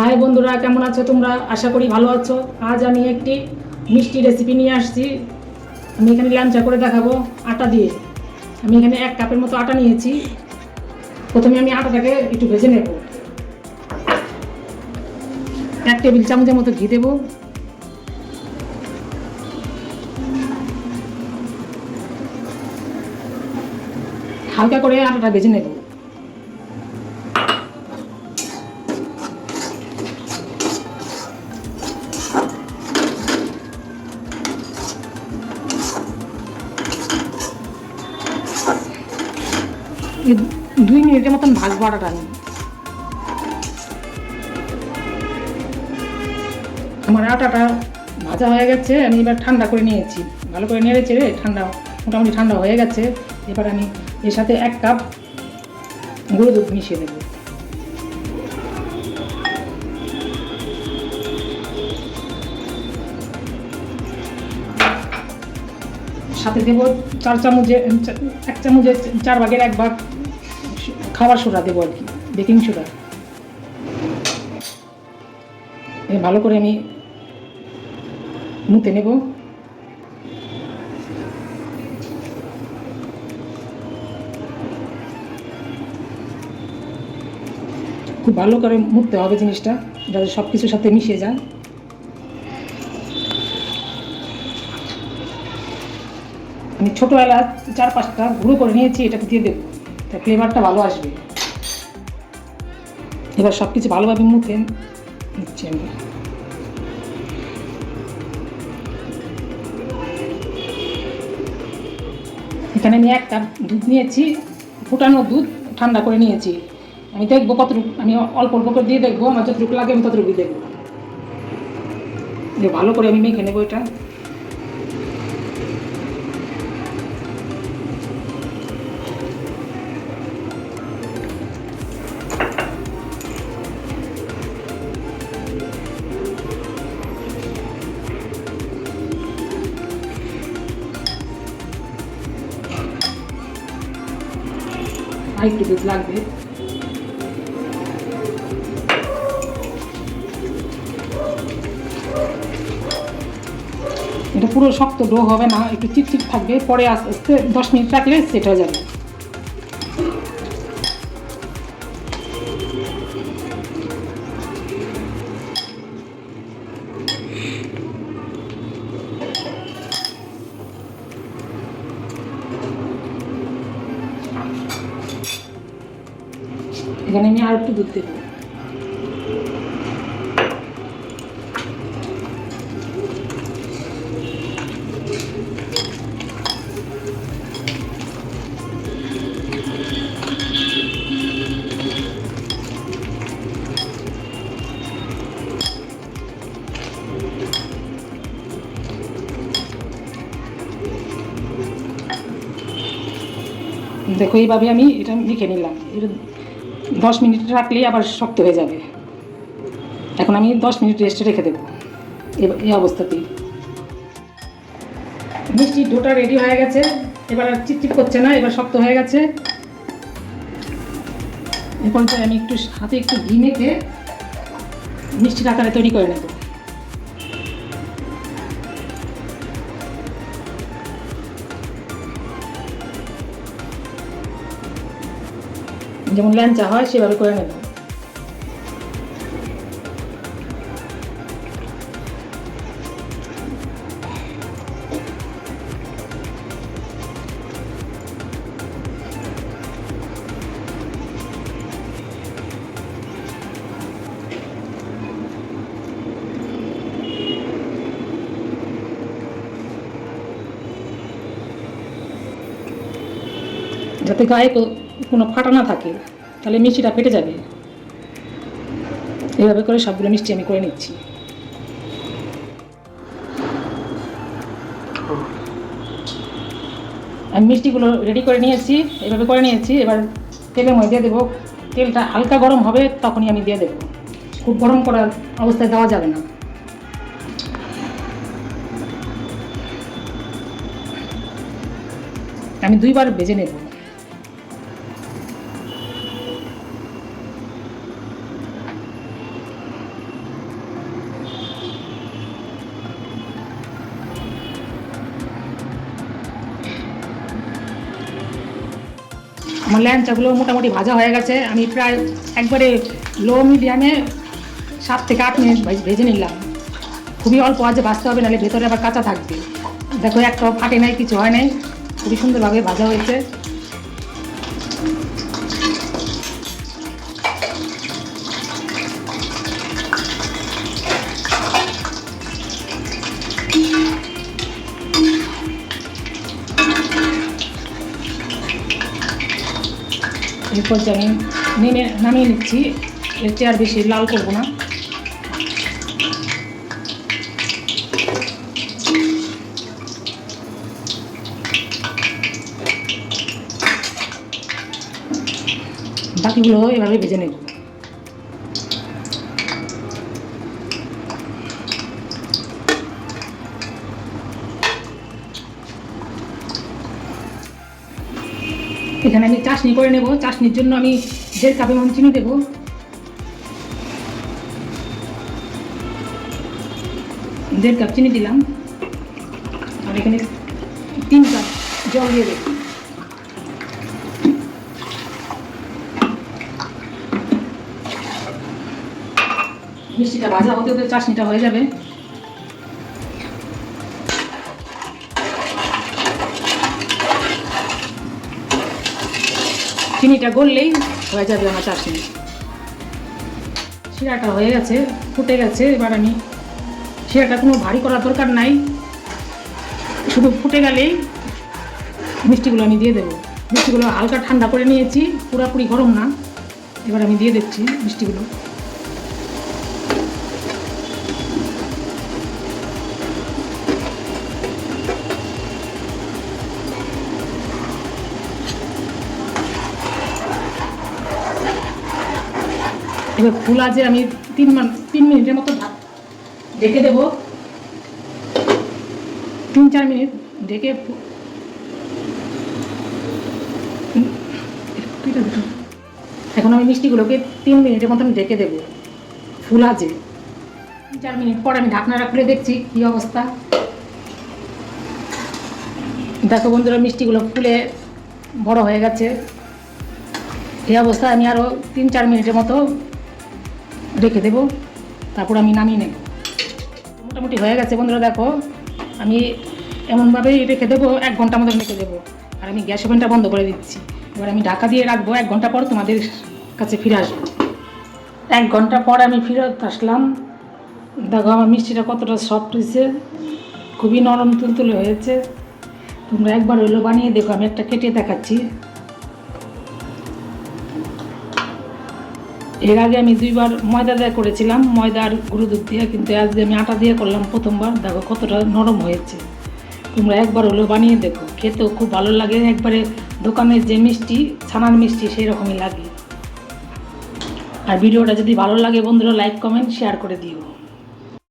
High বন্ধুরা, কেমন আছো তোমরা? আশা করি ভালো আছো। আজ আমি একটি মিষ্টি রেসিপি নিয়ে আসছি। আমি এখানে ল্যাংচা করে দেখাবো আটা দিয়ে। আমি এখানে এক কাপের মতো আটা নিয়েছি। প্রথমে আমি আটাটাকে একটু ভেজে নেব। এক টেবিল চামচের মতো ঘি দেবো। হালকা করে আটাটা ভেজে নেব। দুই মিনিটের মতন ভাজবো আটাটা আমি আমার আটাটা ভাজা হয়ে গেছে, আমি এবার ঠান্ডা করে নিয়েছি। ভালো করে নেড়ে চেড়ে ঠান্ডা, মোটামুটি ঠান্ডা হয়ে গেছে। এবার আমি এর সাথে এক কাপ গুঁড়ো দুধ মিশিয়ে দেবো সাথে দেবো চার চামচে এক চামচে চার ভাগের এক ভাগ খাবার সোডা দেবো আর কি বেকিং সোডা। ভালো করে আমি মুতে নেব। খুব ভালো করে মুততে হবে জিনিসটা, যাতে সব কিছুর সাথে মিশে যায়। আমি ছোটো এলাচ চার পাঁচটা গুঁড়ো করে নিয়েছি এটাকে দিয়ে দেবো। তা ফ্লেভারটা ভালো আসবে। এবার সব কিছু ভালোভাবে মুখে নিচ্ছি আমি। এখানে আমি এক কাপ দুধ নিয়েছি, ফুটানো দুধ ঠান্ডা করে নিয়েছি। আমি দেখব কতটুকু, আমি অল্প অল্প করে দিয়ে দেখব, আমার যতটুকু লাগে আমি ততটুকু দেখব। ভালো করে আমি মেখে নেব এটা। আর দুধ লাগবে? এটা পুরো শক্ত ডো হবে না, একটু চিকচিক থাকবে, পরে আস্তে আস্তে দশ মিনিট রাখলে সেট হয়ে যাবে। এখানে আমি আর একটু দুধ দেবো। দেখো এইভাবে আমি এটা লিখে নিলাম। দশ মিনিট রাখলেই আবার শক্ত হয়ে যাবে। এখন আমি দশ মিনিট রেস্টে রেখে দেবো। এই অবস্থাতেই। মিষ্টি ডোটা রেডি হয়ে গেছে। এবার আর চিপচিপ করছে না, এবার শক্ত হয়ে গেছে। এরপর আমি একটু হাতে একটু ঘি মেখে মিষ্টির আকারে তৈরি করে নেব। যেমন ল্যাংচা হয় সেভাবে করে নেব। যাতে গায়ে কোনো ফাটা না থাকে, তাহলে মিষ্টিটা ফেটে যাবে। এভাবে করে সবগুলো মিষ্টি আমি করে নিচ্ছি। আমি মিষ্টিগুলো রেডি করে নিয়েছি, এভাবে করে নিয়েছি। এবার তেলের মধ্যে দিয়ে দেবো, তেলটা হালকা গরম হবে, তখনই আমি দিয়ে দেবো। খুব গরম করার অবস্থায় দেওয়া যাবে না। আমি দুইবার ভেজে নেব। আমার ল্যাংচাগুলো মোটামুটি ভাজা হয়ে গেছে। আমি প্রায় একবারে লো মিডিয়ামে সাত থেকে আট মিনিট ভেজ- নিলাম। খুবই অল্প আজে ভাজতে হবে, নাহলে ভেতরে আবার কাঁচা থাকবে। দেখো একটাও ফাটে নাই, কিছু হয় নাই। খুবই সুন্দরভাবে ভাজা হয়েছে। যে আমি নেমে নামিয়ে নিচ্ছি চেয়ে আর বেশি লাল করব না। বাকিগুলো এভাবে ভেজে নেব। এখানে আমি চাশনি করে নেব। চাশনির জন্য আমি দেড় কাপে মন চিনি দেবো। দেড় কাপ চিনি দিলাম। আর এখানে তিন কাপ জল দিয়ে দেবো। মিষ্টিটা ভাজা হতে হতে চাশনিটা হয়ে যাবে। চিনিটা গললেই হয়ে যাবে আমার চাটনি। শিরাটা হয়ে গেছে, ফুটে গেছে, এবার আমি শিরাটা কোনো ভারী করার দরকার নাই। শুধু ফুটে গেলেই মিষ্টিগুলো আমি দিয়ে দেবো। মিষ্টিগুলো হালকা ঠান্ডা করে নিয়েছি, পুরাপুরি গরম না। এবার আমি দিয়ে দিচ্ছি মিষ্টিগুলো। এবার ফুলা যে আমি তিন তিন মিনিটের মতো ঢেকে দেবো। তিন, চার মিনিট ঢেকে। এখন আমি মিষ্টিগুলোকে তিন মিনিটের মতন ঢেকে দেবো। ফুলা যে। তিন, চার মিনিট পর আমি ঢাকনাটা খুলে দেখছি কী অবস্থা। দেখো বন্ধুরা, মিষ্টিগুলো ফুলে বড় হয়ে গেছে। এই অবস্থায় আমি আরও তিন, চার মিনিটের মতো রেখে দেবো, তারপর আমি নামিয়ে নেব। মোটামুটি হয়ে গেছে বন্ধুরা, দেখো। আমি এমনভাবেই রেখে দেবো, এক ঘণ্টা মতন রেখে দেবো। আর আমি গ্যাস ওভেনটা বন্ধ করে দিচ্ছি। এবার আমি ঢাকা দিয়ে রাখব, এক ঘণ্টা পর তোমাদের কাছে ফিরে আসব। এক ঘণ্টা পর আমি ফিরত আসলাম। দেখো, আমার মিষ্টিটা কতটা সফট হয়েছে। খুবই নরম তুলতুলে হয়েছে। তোমরা একবার হইল বানিয়ে দেখো, আমি একটা কেটে দেখাচ্ছি। এর আগে আমি দুইবার ময়দা দিয়ে করেছিলাম, ময়দা আর গুঁড়ো দুধ দিয়ে, কিন্তু আজকে আমি আটা দিয়ে করলাম প্রথমবার। দেখো কতটা নরম হয়েছে। তোমরা একবার হলেও বানিয়ে দেখো, খেতেও খুব ভালো লাগে। একবারে দোকানের যে মিষ্টি, ছানার মিষ্টি সেই রকমই লাগে। আর ভিডিওটা যদি ভালো লাগে বন্ধুরা, লাইক, কমেন্ট, শেয়ার করে দিও।